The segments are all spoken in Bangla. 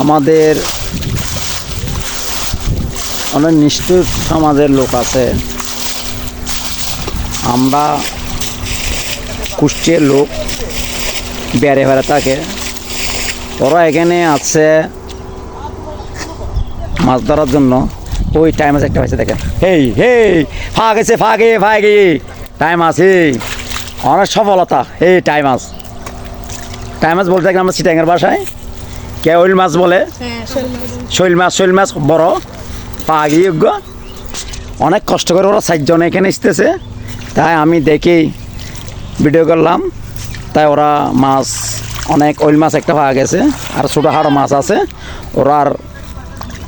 আমাদের অনেক নিষ্ঠুর সমাজের লোক আছে। আমরা কুষ্টিয়ার লোক, বেড়ে বেড়ে থাকে। ওরা এখানে আছে মাছ ধরার জন্য। ওই টাইম আছে একটা পাইছে দেখেন। হেই হেই ফা গেছে ফাগে ফাগে টাইম আছে অনেক সফলতা, এই টাইম আস টাইম আস বলতে আমরা সিটাঙ্গের বাসায়। কে ওইল মাছ বলে? শৈল মাছ শৈল মাছ বড় পাগি যোগ্য অনেক কষ্ট করে ওরা চারজন এখানে এসতেছে। তাই আমি দেখি ভিডিও করলাম। তাই ওরা মাছ অনেক ওইল মাছ একটা পাওয়া গেছে। আর ছোটো হাড়ো মাছ আছে। ওরার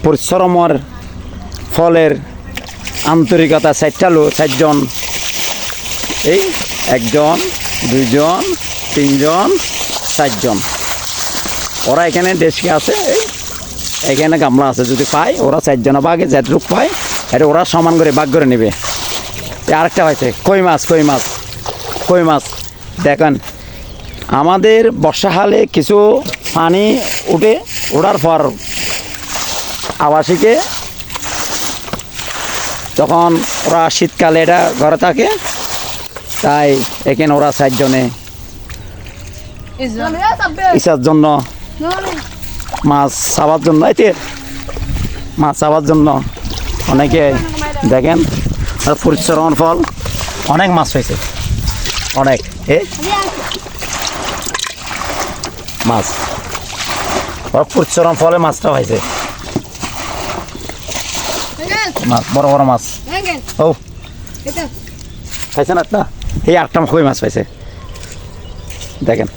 পরিশ্রমের ফলের আন্তরিকতা চারটা লোক চারজন। এই একজন দুইজন তিনজন চারজন। ওরা এখানে দেশকে আছে এখানে গামলা আছে যদি পায় ওরা চারজনে বাঘে যেটুক পায় এটা ওরা সমান করে বাঘ করে নেবে। আরেকটা হয়েছে কই মাছ কই মাছ কই মাছ? দেখেন আমাদের বর্ষাকালে কিছু পানি উঠে ওঠার পর আবাসিকে তখন ওরা শীতকালে এটা ঘরে থাকে তাই এখানে ওরা চারজনে ইসার জন্য মাছ চাবার জন্য এতে মাছ চাবার জন্য অনেকে দেখেন, আর পরিশ্রমের ফল, অনেক মাছ হয়েছে, অনেক, এ মাছ পরিশ্রম ফলে মাছটা হয়েছে। মাছ, বড় বড় মাছ। ও, খাইছেন একটা এই আটটা কই মাছ পাইছে দেখেন,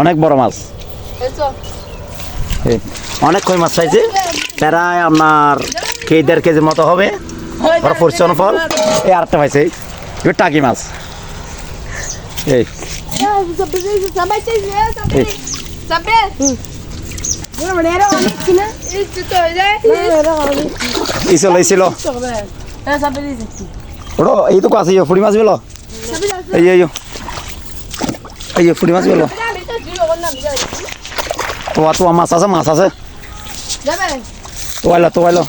অনেক বড় মাছ। অনেক কই মাছ পাইছে প্রায় আপনার কেজি দেড় কেজির মতো হবে। পরিশ্রম ফল। এই আরেকটা পাইছে। এবার টাকি মাছ। এই। ইছিল ইছিল ওটা, এই তো আছে ফুড়ি মাছ বেলো। এই এই মাছ বেলো। তোয়া তোয়া মাছ আছে মাছ আছে। তোয়াইলো তোয়াইলো।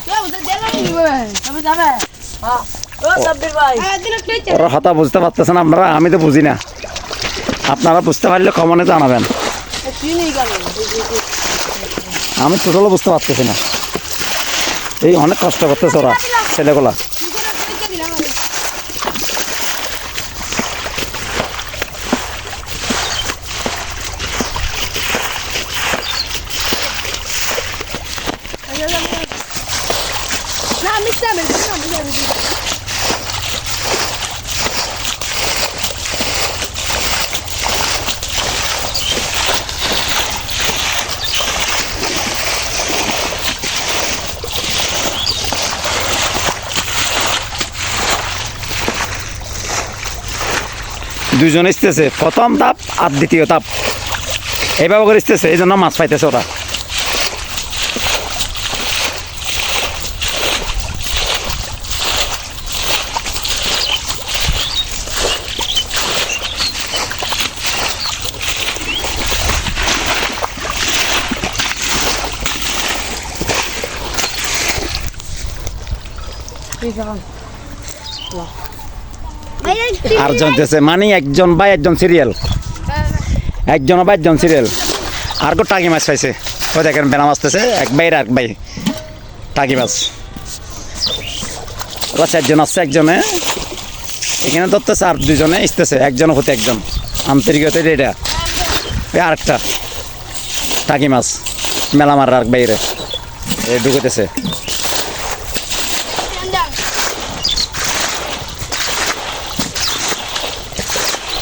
ওরা হতা বুঝতে পারতেছেন আপনারা আমি তো বুঝি না। আপনারা বুঝতে পারলে কমনে জানাবেন। আমি টোটালও বুঝতে পারতেছি না। এই অনেক কষ্ট করতেছে ওরা ছেলেগুলা। দুজন আসতেছে প্রথম ধাপ আর দ্বিতীয় ধাপ। এইভাবে করে আসতেছে এই জন্য মাছ পাইতেছে ওরা। আর জানতেছে মানে একজন বাই একজন সিরিয়াল একজন বা একজন সিরিয়াল আর কো টাকি মাছ পাইছে। ওই দেখেন বেনা মাছতেছে এক বাইর এক বাই টাকি মাছ। ওরা চারজন আসছে একজনে। এখানে ধরতেছে আর দুজনে আসতেছে একজন হতে একজন। আন্তরিকতা এটা। এই আরেকটা। টাকি মাছ। মেলা মার আর বাইরে ঢুকেতেছে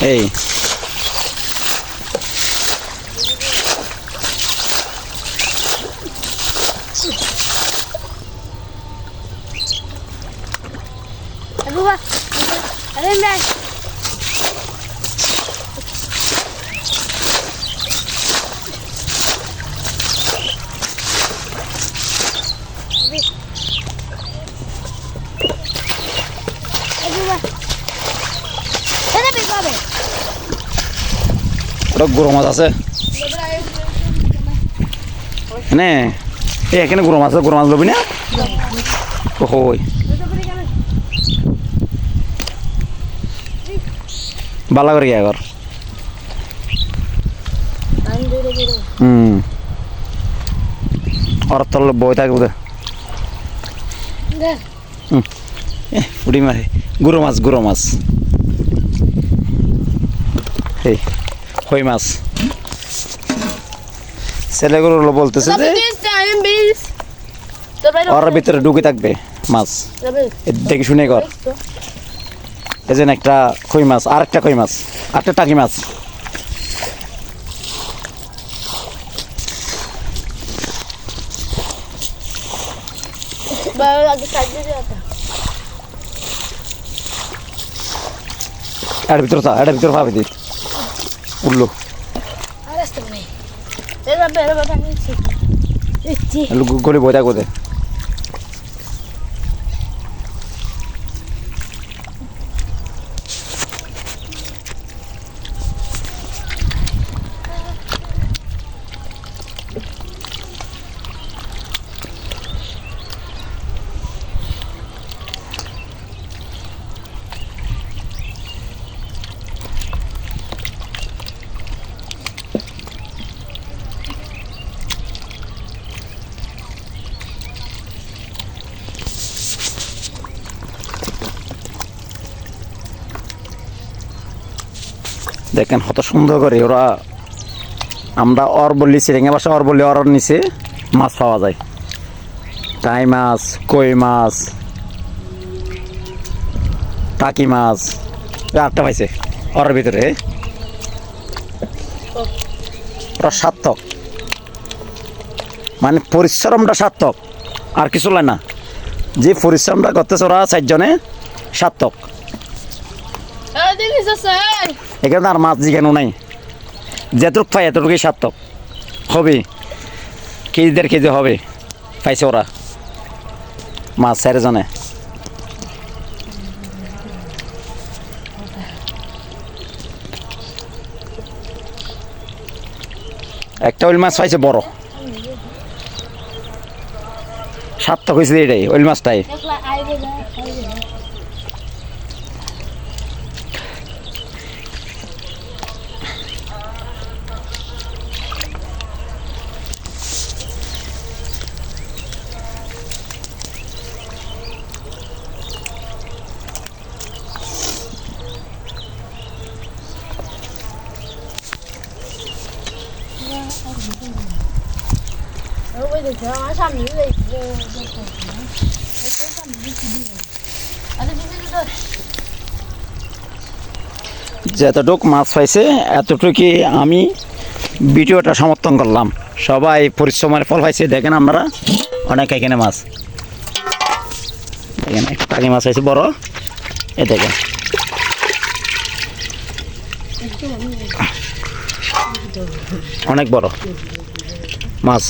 এই ওটা গরু মাছ আছে। নে এই এখানে গুঁড়ো মাছ গুঁড়ো মাছ লবি না? ওই ভালো করে গিয়ে কর হুম ওর তোর বই থাকবে তো উড়ি মারে। গুঁড়ো মাছ গুঁড়ো মাছ। এই। হই মাছ? ছেলেগুলো বলতেছে যে ওর ভিতরে ঢুকে থাকবে মাছ। দেখে শুনে কর। এই একটা কই মাছ আর একটা কই মাছ আর একটা টাকি মাছ। এর ভিতরে থা এটার ভিতরে পাবে দিই উঠল। গলি বই থাকবে দেখেন হত সুন্দর করে ওরা আমরা অর বললি সিরেঙ্গা বাসা, অর বললি অর নিচে মাছ পাওয়া যায়। টাই মাছ, কই মাছ, টাকি মাছ আটটা পাইছে অরের ভিতরে। ওরা সার্থক। মানে পরিশ্রমটা সার্থক, আর কিছু লাগে না। যে পরিশ্রমটা করতেছে ওরা চারজনে সার্থক। এখানে আর মাছ জিগানো নাই। যেটুক পাই এতটুকুই সার্থক। হবে। কেজি দেড় কেজি হবে, পাইছে ওরা। মাছ চারিজনে একটা ওইল মাছ পাইছে বড়। সার্থক হয়েছে এটাই, ওইল মাছটাই। সামনে যতটুক মাছ পাইছে, এতটুকুই আমি ভিডিওটা সমর্থন করলাম। সবাই পরিশ্রমের ফল পাইছে, দেখেন আমরা অনেক এখানে মাছ। দেখেন টাকি মাছ পাইছে, বড়। এ দেখেন। অনেক বড় মাছ।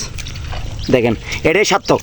দেখেন এটাই সার্থক।